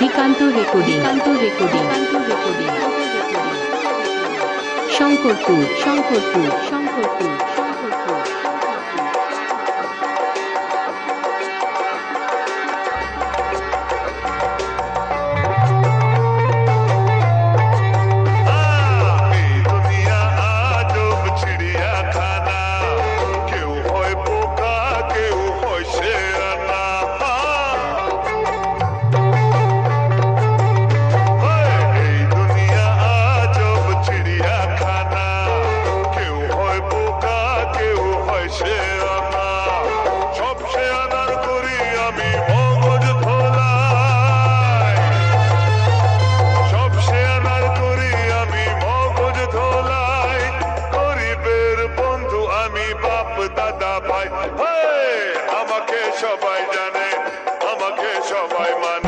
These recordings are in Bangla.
দিকান্ত recording. Recording. Recording. Shankarpur. Shankarpur. Shankarpur. বাপ দাদা ভাই। আমাকে সবাই জানে আমাকে সবাই মানে।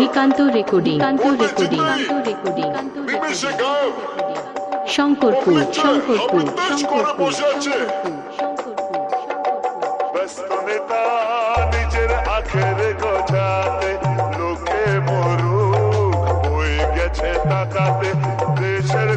বিকান্ত recording. Recording recording Shankarpur Shankarpur. Shankarpur নিজের আখের লোকে মরু হয়ে গেছে তাকাতে দেশের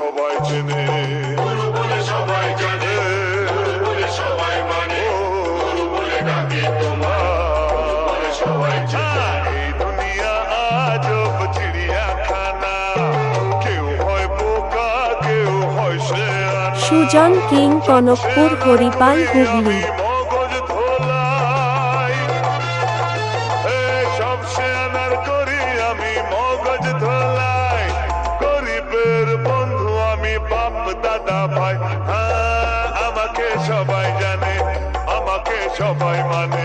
সবাই চেনে। সে সুজন কিং কনকপুর হরিপাল হুগলি। সব শেয়ানার করি আমি মগজ ধর ভাই হ্যাঁ আমাকে সবাই জানে, আমাকে সবাই মানে।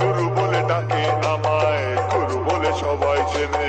গুরু বলে ডাকে আমায়, গুরু বলে সবাই জেনে